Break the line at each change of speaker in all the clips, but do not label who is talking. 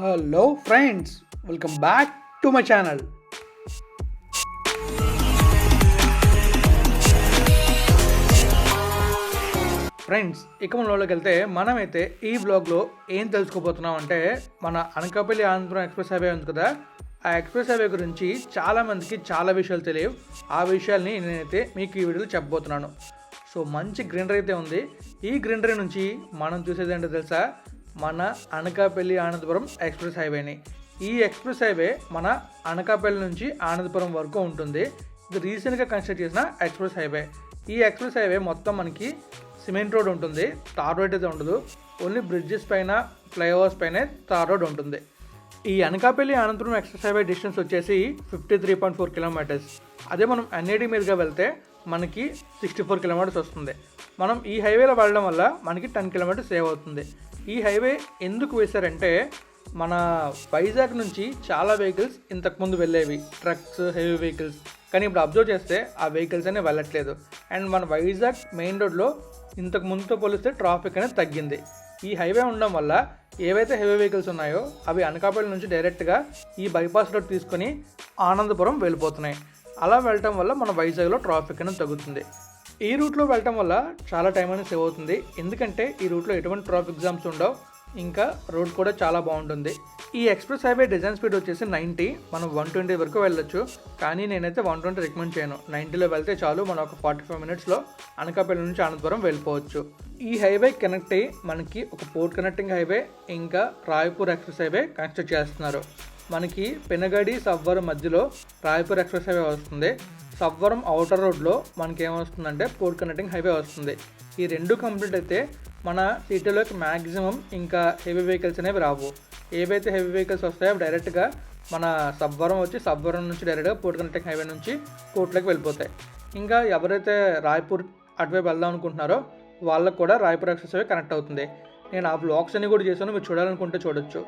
Hello friends welcome back to my channel. Friends ఇక మనలోకి వెళ్తే మనమైతే ఈ బ్లాగ్లో ఏం తెలుసుకోబోతున్నాం అంటే మన అనకాపల్లి ఆంధ్రం ఎక్స్ప్రెస్ హైవే ఉంది కదా ఆ ఎక్స్ప్రెస్ హైవే గురించి చాలామందికి చాలా విషయాలు తెలియవు. ఆ విషయాల్ని నేనైతే మీకు ఈ వీడియోలో చెప్పబోతున్నాను. సో మంచి గ్రీనరీ అయితే ఉంది. ఈ గ్రీనరీ నుంచి మనం చూసేది ఏంటో తెలుసా? మన అనకాపల్లి ఆనందపురం ఎక్స్ప్రెస్ హైవేని. ఈ ఎక్స్ప్రెస్ హైవే మన అనకాపల్లి నుంచి ఆనందపురం వరకు ఉంటుంది. ఇది రీసెంట్గా కన్స్ట్రక్ట్ చేసిన ఎక్స్ప్రెస్ హైవే. ఈ ఎక్స్ప్రెస్ హైవే మొత్తం మనకి సిమెంట్ రోడ్ ఉంటుంది. తార్ రోడ్ అయితే ఉండదు. ఓన్లీ బ్రిడ్జెస్ పైన ఫ్లైఓవర్స్ పైనే తార్ రోడ్ ఉంటుంది. ఈ Anakapalli Anantapuram express highway distance వచ్చేసి fifty three point four kilometres. అదే మనం ఎన్ఐడి మీదుగా వెళ్తే మనకి సిక్స్టీ ఫోర్ కిలోమీటర్స్ వస్తుంది. మనం ఈ హైవేలో వెళ్ళడం వల్ల మనకి టెన్ కిలోమీటర్స్ సేవ్ అవుతుంది. ఈ హైవే ఎందుకు వేశారంటే మన వైజాగ్ నుంచి చాలా వెహికల్స్ ఇంతకుముందు వెళ్ళేవి. Trucks heavy vehicles. కానీ ఇప్పుడు అబ్జర్వ్ చేస్తే ఆ వెహికల్స్ అనేవి వెళ్ళట్లేదు. అండ్ మన వైజాగ్ మెయిన్ రోడ్లో ఇంతకు ముందుతో పోలిస్తే ట్రాఫిక్ అనేది తగ్గింది. ఈ హైవే ఉండడం వల్ల ఏవైతే హెవీ వెహికల్స్ ఉన్నాయో అవి అనకాపల్లి నుంచి డైరెక్ట్గా ఈ బైపాస్ రోడ్ తీసుకొని ఆనందపురం వెళ్ళిపోతున్నాయి. అలా వెళ్ళటం వల్ల మన వైజాగ్లో ట్రాఫిక్ అనేది తగ్గుతుంది. ఈ రూట్లో వెళ్ళటం వల్ల చాలా టైం అనేది సేవ్ అవుతుంది. ఎందుకంటే ఈ రూట్లో ఎటువంటి ట్రాఫిక్ జామ్స్ ఉండవు. ఇంకా రోడ్ కూడా చాలా బాగుంటుంది. ఈ ఎక్స్ప్రెస్ హైవే డిజైన్ స్పీడ్ వచ్చేసి నైంటీ మనం వన్ ట్వంటీ వరకు వెళ్ళొచ్చు. కానీ నేనైతే వన్ ట్వంటీ రికమెండ్ చేయను. నైంటీలో వెళ్తే చాలు. మనం ఒక ఫార్టీ ఫైవ్ మినిట్స్లో అనకాపల్లి నుంచి అనంతపురం వెళ్ళిపోవచ్చు. ఈ హైవే కనెక్ట్ అయ్యి మనకి ఒక పోర్ట్ కనెక్టింగ్ హైవే ఇంకా రాయపూర్ ఎక్స్ప్రెస్ హైవే కన్స్ట్రక్ట్ చేస్తున్నారు. మనకి పెనగడి సవ్వరు మధ్యలో రాయపూర్ ఎక్స్ప్రెస్ హైవే వస్తుంది. సవ్వరం అవుటర్ రోడ్లో మనకి ఏమొస్తుందంటే పోర్ట్ కనెక్టింగ్ హైవే వస్తుంది. ఈ రెండు కంప్లీట్ అయితే మన సిటీలోకి మ్యాక్సిమం ఇంకా హెవీ వెహికల్స్ అనేవి రావు. ఏవైతే హెవీ వెహికల్స్ వస్తాయో అవి డైరెక్ట్గా మన సబ్వరం వచ్చి సబ్వరం నుంచి డైరెక్ట్గా పోర్ట్ కనెక్టింగ్ హైవే నుంచి కోర్టులోకి వెళ్ళిపోతాయి. ఇంకా ఎవరైతే రాయ్పూర్ అటువైపు వెళ్దాం అనుకుంటున్నారో వాళ్ళకు కూడా రాయ్పూర్ ఎక్స్ప్రెస్ హైవే కనెక్ట్ అవుతుంది. నేను ఆ బ్లాగ్స్ అన్ని కూడా చేశాను మీరు చూడాలనుకుంటే చూడొచ్చు.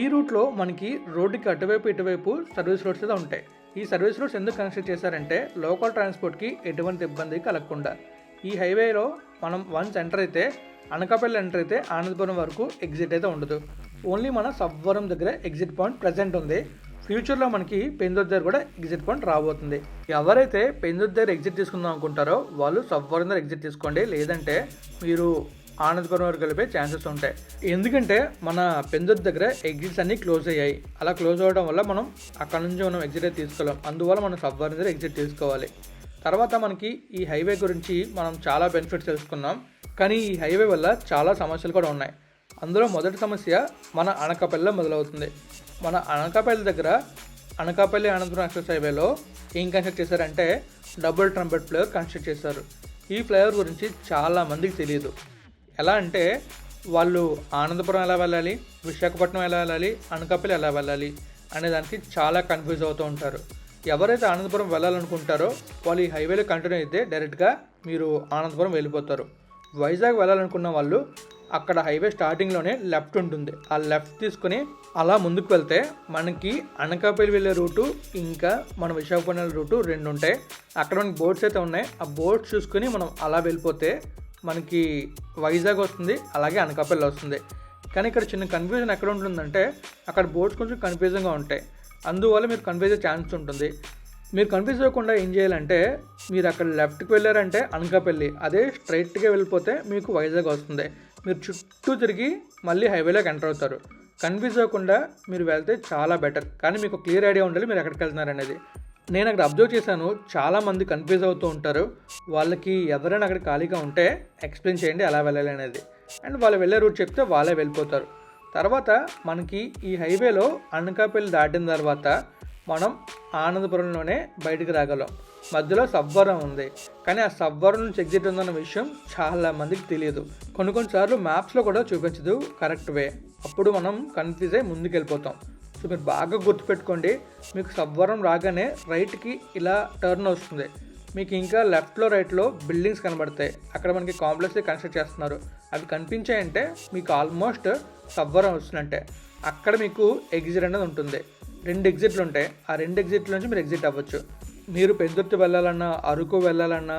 ఈ రూట్లో మనకి రోడ్డుకి అటువైపు ఇటువైపు సర్వీస్ రోడ్స్ అయితే ఉంటాయి. ఈ సర్వీస్ రూట్స్ ఎందుకు కన్స్ట్రక్ట్ చేశారంటే లోకల్ ట్రాన్స్పోర్ట్కి ఎటువంటి ఇబ్బంది కలగకుండా. ఈ హైవేలో మనం వన్స్ ఎంటర్ అయితే అనకాపల్లి ఎంటర్ అయితే ఆనందపురం వరకు ఎగ్జిట్ అయితే ఉండదు. ఓన్లీ మన సబ్వరం దగ్గర ఎగ్జిట్ పాయింట్ ప్రజెంట్ ఉంది. ఫ్యూచర్లో మనకి పెందొద్దు దగ్గర కూడా ఎగ్జిట్ పాయింట్ రాబోతుంది. ఎవరైతే పెందొద్దు దగ్గర ఎగ్జిట్ తీసుకుందాం అనుకుంటారో వాళ్ళు సబ్వరం దగ్గర ఎగ్జిట్ తీసుకోండి. లేదంటే మీరు ఆనందపురం వరకు వెళ్ళిపోయే ఛాన్సెస్ ఉంటాయి. ఎందుకంటే మన పెందొద్దు దగ్గర ఎగ్జిట్స్ అన్నీ క్లోజ్ అయ్యాయి. అలా క్లోజ్ అవ్వడం వల్ల మనం అక్కడ నుంచి మనం ఎగ్జిట్ అయితే తీసుకోలేం. అందువల్ల మనం సవ్వరం దగ్గర ఎగ్జిట్ తీసుకోవాలి. తర్వాత మనకి ఈ హైవే గురించి మనం చాలా బెనిఫిట్స్ తెలుసుకున్నాం. కానీ ఈ హైవే వల్ల చాలా సమస్యలు కూడా ఉన్నాయి. అందులో మొదటి సమస్య మన అనకాపల్లిలో మొదలవుతుంది. మన అనకాపల్లి దగ్గర అనకాపల్లి అనంతపురం ఎక్స్ప్రెస్ హైవేలో ఏం కన్స్ట్రక్ట్ చేశారంటే డబుల్ ట్రంపెట్ ఫ్లేవర్ కన్స్ట్రక్ట్ చేశారు. ఈ ఫ్లేవర్ గురించి చాలా మందికి తెలియదు. ఎలా అంటే వాళ్ళు ఆనందపురం ఎలా వెళ్ళాలి? విశాఖపట్నం ఎలా వెళ్ళాలి? అనకాపల్లి ఎలా వెళ్ళాలి? అనే దానికి చాలా కన్ఫ్యూజ్ అవుతూ ఉంటారు. ఎవరైతే ఆనందపురం వెళ్ళాలనుకుంటారో వాళ్ళు ఈ హైవేలో కంటిన్యూ అయితే డైరెక్ట్గా మీరు ఆనందపురం వెళ్ళిపోతారు. వైజాగ్ వెళ్ళాలనుకున్న వాళ్ళు అక్కడ హైవే స్టార్టింగ్లోనే లెఫ్ట్ ఉంటుంది. ఆ లెఫ్ట్ తీసుకుని అలా ముందుకు వెళ్తే మనకి అనకాపల్లి వెళ్ళే రూటు ఇంకా మన విశాఖపట్నం రూటు రెండు ఉంటాయి. అక్కడ మనకి బోట్స్ అయితే ఉన్నాయి. ఆ బోట్స్ చూసుకుని మనం అలా వెళ్ళిపోతే మనకి వైజాగ్ వస్తుంది అలాగే అనకాపల్లి వస్తుంది. కానీ ఇక్కడ చిన్న కన్ఫ్యూజన్ ఎక్కడ ఉంటుందంటే అక్కడ బోట్స్ కొంచెం కన్ఫ్యూజన్గా ఉంటాయి. అందువల్ల మీరు కన్ఫ్యూజ్ అయ్యే ఛాన్స్ ఉంటుంది. మీరు కన్ఫ్యూజ్ అవ్వకుండా ఏం చేయాలంటే మీరు అక్కడ లెఫ్ట్కి వెళ్ళారంటే అనకాపల్లి అదే స్ట్రైట్గా వెళ్ళిపోతే మీకు వైజాగ్ వస్తుంది. మీరు చుట్టూ తిరిగి మళ్ళీ హైవేలోకి ఎంటర్ అవుతారు. కన్ఫ్యూజ్ అవ్వకుండా మీరు వెళ్తే చాలా బెటర్ కానీ మీకు క్లియర్ ఐడియా ఉండాలి మీరు ఎక్కడికి వెళ్తున్నారు అనేది. నేను అక్కడ అబ్జర్వ్ చేశాను. చాలామంది కన్ఫ్యూజ్ అవుతూ ఉంటారు. వాళ్ళకి ఎవరైనా అక్కడ ఖాళీగా ఉంటే ఎక్స్ప్లెయిన్ చేయండి ఎలా వెళ్ళాలి అనేది. అండ్ వాళ్ళు వెళ్ళే రూట్ చెప్తే వాళ్ళే వెళ్ళిపోతారు. తర్వాత మనకి ఈ హైవేలో అనకాపల్లి దాటిన తర్వాత మనం ఆనందపురంలోనే బయటికి రాగలం. మధ్యలో సబ్వరం ఉంది. కానీ ఆ సబ్వరం నుంచి ఎగ్జిట్ ఉందన్న విషయం చాలా మందికి తెలియదు. కొన్ని కొన్నిసార్లు మ్యాప్స్లో కూడా చూపించదు. కరెక్ట్ వే అప్పుడు మనం కన్ఫ్యూజ్ అయ్యి ముందుకు వెళ్ళిపోతాం సో మీరు బాగా గుర్తుపెట్టుకోండి. మీకు సబ్వరం రాగానే రైట్కి ఇలా టర్న్ వస్తుంది. మీకు ఇంకా లెఫ్ట్లో రైట్లో బిల్డింగ్స్ కనబడతాయి. అక్కడ మనకి కాంప్లెక్స్ కన్స్ట్రక్ట్ చేస్తున్నారు. అవి కనిపించాయంటే మీకు ఆల్మోస్ట్ సబ్వరం వస్తుందంటే అక్కడ మీకు ఎగ్జిట్ అనేది ఉంటుంది. రెండు ఎగ్జిట్లు ఉంటాయి. ఆ రెండు ఎగ్జిట్ల నుంచి మీరు ఎగ్జిట్ అవ్వచ్చు. మీరు పెద్దుర్తి వెళ్ళాలన్నా అరకు వెళ్ళాలన్నా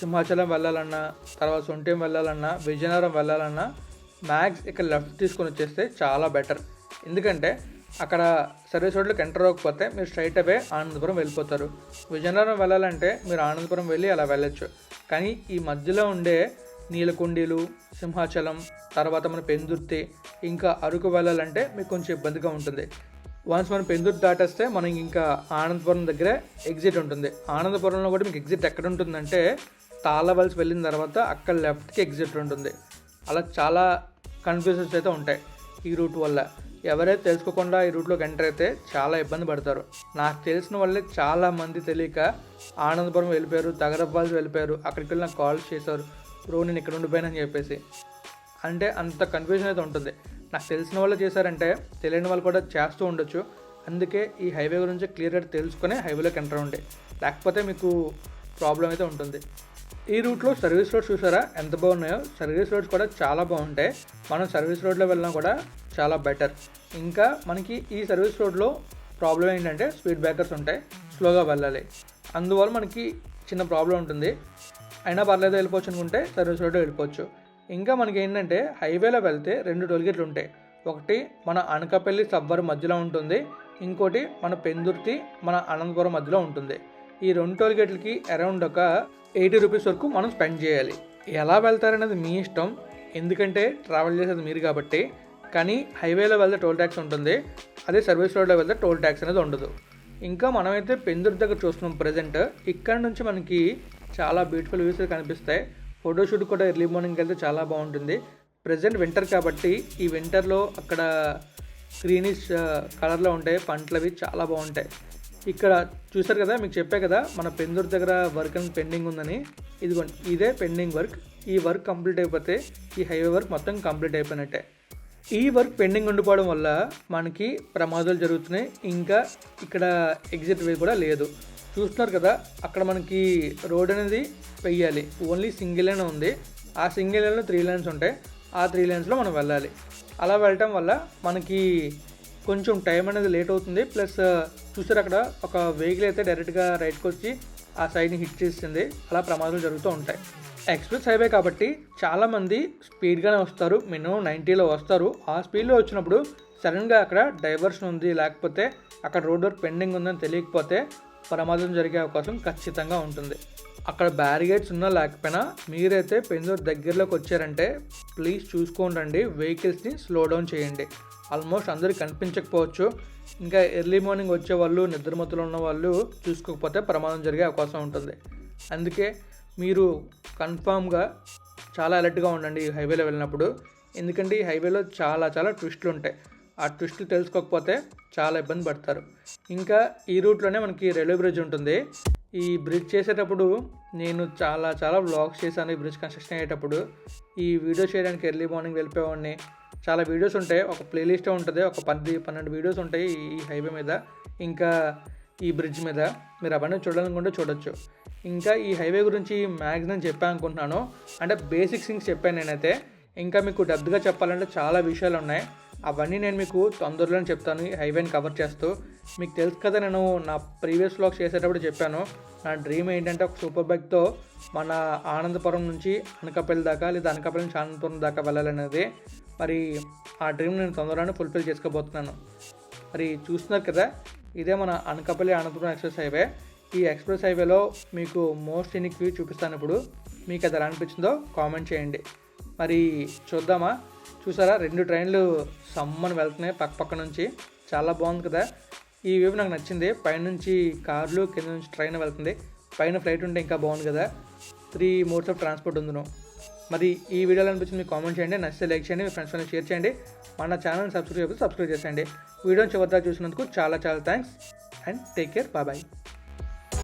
సింహాచలం వెళ్ళాలన్నా తర్వాత సొంటేం వెళ్ళాలన్నా విజయనగరం వెళ్ళాలన్నా మ్యాక్స్ ఇక్కడ లెఫ్ట్ తీసుకొని వచ్చేస్తే చాలా బెటర్. ఎందుకంటే అక్కడ సర్వీస్ రోడ్లకు ఎంటర్ అవ్వకపోతే మీరు స్ట్రైట్ అవే ఆనందపురం వెళ్ళిపోతారు. విజయనగరం వెళ్ళాలంటే మీరు ఆనందపురం వెళ్ళి అలా వెళ్ళొచ్చు. కానీ ఈ మధ్యలో ఉండే నీలకొండీలు సింహాచలం తర్వాత మన పెందుర్తి ఇంకా అరకు వెళ్ళాలంటే మీకు కొంచెం ఇబ్బందిగా ఉంటుంది. వన్స్ మనం పెందుర్తి దాటేస్తే మనం ఇంకా ఆనందపురం దగ్గరే ఎగ్జిట్ ఉంటుంది. ఆనందపురంలో కూడా మీకు ఎగ్జిట్ ఎక్కడ ఉంటుందంటే తాళవలసి వెళ్ళిన తర్వాత అక్కడ లెఫ్ట్కి ఎగ్జిట్ ఉంటుంది. అలా చాలా కన్ఫ్యూజన్స్ అయితే ఉంటాయి ఈ రూట్ వల్ల. ఎవరైతే తెలుసుకోకుండా ఈ రూట్లోకి ఎంటర్ అయితే చాలా ఇబ్బంది పడతారు. నాకు తెలిసిన వాళ్ళే చాలా మంది తెలియక ఆనందపురం వెళ్ళిపోయారు తగరబ్బాల్స్ వెళ్ళిపోయారు అక్కడికి వెళ్ళిన కాల్స్ కాల్ చేశారు. బ్రో నేను ఇక్కడ ఉండిపోయానని చెప్పేసి. అంటే అంత కన్ఫ్యూజన్ అయితే ఉంటుంది. నాకు తెలిసిన వాళ్ళు చేశారంటే తెలియని వాళ్ళు కూడా చేస్తూ ఉండొచ్చు. అందుకే ఈ హైవే గురించి క్లియర్గా తెలుసుకొని హైవేలోకి ఎంటర్ ఉండే లేకపోతే మీకు ప్రాబ్లం అయితే ఉంటుంది. ఈ రూట్లో సర్వీస్ రోడ్స్ చూసారా? ఎంత బాగున్నాయో? సర్వీస్ రోడ్స్ కూడా చాలా బాగుంటాయి. మనం సర్వీస్ రోడ్లో వెళ్ళినా కూడా చాలా బెటర్ ఇంకా మనకి ఈ సర్వీస్ రోడ్లో ప్రాబ్లం ఏంటంటే స్పీడ్ బ్రేకర్స్ ఉంటాయి స్లోగా వెళ్ళాలి. అందువల్ల మనకి చిన్న ప్రాబ్లం ఉంటుంది. అయినా పర్లేదు వెళ్ళిపోవచ్చు అనుకుంటే సర్వీస్ రోడ్లో వెళ్ళిపోవచ్చు. ఇంకా మనకి ఏంటంటే హైవేలో వెళ్తే రెండు టోల్గేట్లు ఉంటాయి. ఒకటి మన అనకాపల్లి సబ్బర్ మధ్యలో ఉంటుంది. ఇంకోటి మన పెందుర్తి మన అనంతపురం మధ్యలో ఉంటుంది. ఈ రెండు టోల్గేట్లకి అరౌండ్ ఒక ఎయిటీ రూపీస్ వరకు మనం స్పెండ్ చేయాలి. ఎలా వెళ్తారనేది మీ ఇష్టం. ఎందుకంటే ట్రావెల్ చేసేది మీరు కాబట్టి కానీ హైవేలో వెళ్తే టోల్ ట్యాక్స్ ఉంటుంది అదే సర్వీస్ రోడ్లో వెళ్తే టోల్ ట్యాక్స్ అనేది ఉండదు. ఇంకా మనమైతే పెందుర్తి దగ్గర చూస్తున్నాం ప్రజెంట్ ఇక్కడ నుంచి మనకి చాలా బ్యూటిఫుల్ వ్యూస్ కనిపిస్తాయి. ఫోటోషూట్ కూడా ఎర్లీ మార్నింగ్ వెళ్తే చాలా బాగుంటుంది. ప్రజెంట్ వింటర్ కాబట్టి ఈ వింటర్లో అక్కడ గ్రీనిష్ కలర్లో uh, ఉంటాయి. పంటలు అవి చాలా బాగుంటాయి. ఇక్కడ చూసారు కదా మీకు చెప్పే కదా మన పెందూరు దగ్గర వర్క్ అని పెండింగ్ ఉందని. ఇదిగోండి ఇదే పెండింగ్ వర్క్ ఈ వర్క్ కంప్లీట్ అయిపోతే ఈ హైవే వర్క్ మొత్తం కంప్లీట్ అయిపోయినట్టే. ఈ వర్క్ పెండింగ్ ఉండిపోవడం వల్ల మనకి ప్రమాదాలు జరుగుతున్నాయి. ఇంకా ఇక్కడ ఎగ్జిట్ వే కూడా లేదు. చూస్తున్నారు కదా అక్కడ మనకి రోడ్ అనేది వెయ్యాలి. ఓన్లీ సింగిల్ లైన్ ఉంది. ఆ సింగిల్ లైన్లో త్రీ లైన్స్ ఉంటాయి. ఆ త్రీ లైన్స్లో మనం వెళ్ళాలి. అలా వెళ్ళటం వల్ల మనకి కొంచెం టైం అనేది లేట్ అవుతుంది. ప్లస్ చూసారు అక్కడ ఒక వెహికల్ అయితే డైరెక్ట్గా రైట్కి వచ్చి ఆ సైడ్ని హిట్ చేసింది అలా ప్రమాదాలు జరుగుతూ ఉంటాయి. ఎక్స్ప్రెస్ హైవే కాబట్టి చాలామంది స్పీడ్గానే వస్తారు. మినిమం నైంటీలో వస్తారు. ఆ స్పీడ్లో వచ్చినప్పుడు సడన్గా అక్కడ డైవర్షన్ ఉంది. లేకపోతే అక్కడ రోడ్ వర్క్ పెండింగ్ ఉందని తెలియకపోతే ప్రమాదం జరిగే అవకాశం ఖచ్చితంగా ఉంటుంది. అక్కడ బ్యారిగేడ్స్ ఉన్నా లేకపోయినా మీరైతే పెందూరు దగ్గరలోకి వచ్చారంటే ప్లీజ్ చూసుకోండి వెహికల్స్ని స్లో డౌన్ చేయండి. ఆల్మోస్ట్ అందరికి కనిపించకపోవచ్చు. ఇంకా ఎర్లీ మార్నింగ్ వచ్చే వాళ్ళు నిద్రమతులు ఉన్న వాళ్ళు చూసుకోకపోతే ప్రమాదం జరిగే అవకాశం ఉంటుంది. అందుకే మీరు కన్ఫామ్గా చాలా అలర్ట్గా ఉండండి ఈ హైవేలో వెళ్ళినప్పుడు. ఎందుకంటే ఈ హైవేలో చాలా చాలా ట్విస్టులు ఉంటాయి. ఆ ట్విస్టులు తెలుసుకోకపోతే చాలా ఇబ్బంది పడతారు. ఇంకా ఈ రూట్లోనే మనకి రైల్వే బ్రిడ్జ్ ఉంటుంది. ఈ బ్రిడ్జ్ చేసేటప్పుడు నేను చాలా చాలా వ్లాగ్స్ చేశాను ఈ బ్రిడ్జ్ కన్స్ట్రక్షన్ అయ్యేటప్పుడు. ఈ వీడియో చేయడానికి ఎర్లీ మార్నింగ్ వెళ్ళిపోయేవాడిని. చాలా వీడియోస్ ఉంటాయి. ఒక ప్లేలిస్టే ఉంటుంది. ఒక పది పన్నెండు వీడియోస్ ఉంటాయి ఈ హైవే మీద. ఇంకా ఈ బ్రిడ్జ్ మీద. మీరు అవన్నీ చూడాలనుకుంటే చూడొచ్చు. ఇంకా ఈ హైవే గురించి మ్యాక్సిమం చెప్పాను అనుకుంటున్నాను. అంటే బేసిక్ థింగ్స్ చెప్పాను నేనైతే. ఇంకా మీకు డబ్బుగా చెప్పాలంటే చాలా విషయాలు ఉన్నాయి. అవన్నీ నేను మీకు తొందరలోనే చెప్తాను ఈ హైవేని కవర్ చేస్తూ. మీకు తెలుసు కదా నేను నా ప్రీవియస్ వ్లాగ్స్ చేసేటప్పుడు చెప్పాను. నా డ్రీమ్ ఏంటంటే ఒక సూపర్ బైక్తో మన ఆనందపురం నుంచి అనకాపల్లి దాకా లేదా అనకాపల్లి నుంచి ఆనందపురం దాకా వెళ్ళాలనేది. మరి ఆ డ్రీమ్ నేను తొందరగానే ఫుల్ఫిల్ చేసుకోబోతున్నాను. మరి చూస్తున్నారు కదా ఇదే మన అనకాపల్లి అనంతపురం ఎక్స్ప్రెస్ హైవే. ఈ ఎక్స్ప్రెస్ హైవేలో మీకు మోస్ట్ యూనిక్ వ్యూ చూపిస్తాను ఇప్పుడు. మీకు అది ఎలా అనిపించిందో కామెంట్ చేయండి. మరి చూద్దామా? చూసారా? రెండు ట్రైన్లు సమ్మని వెళ్తున్నాయి పక్క పక్క నుంచి. చాలా బాగుంది కదా? ఈ వ్యూ నాకు నచ్చింది. పైనుంచి కార్లు కింద నుంచి ట్రైన్ వెళ్తుంది. పైన ఫ్లైట్ ఉంటే ఇంకా బాగుంది కదా? త్రీ మోడ్స్ ఆఫ్ ట్రాన్స్పోర్ట్ ఉందను. మరి ఈ వీడియోలో అనిపించింది మీకు కామెంట్ చేయండి. నచ్చితే లైక్ చేయండి. మీ ఫ్రెండ్స్ షేర్ చేయండి. మన ఛానల్ సబ్స్క్రైబ్ సబ్స్క్రైబ్ చేసేయండి. వీడియోని చివరిదాకా చూసినందుకు చాలా చాలా thanks and take care bye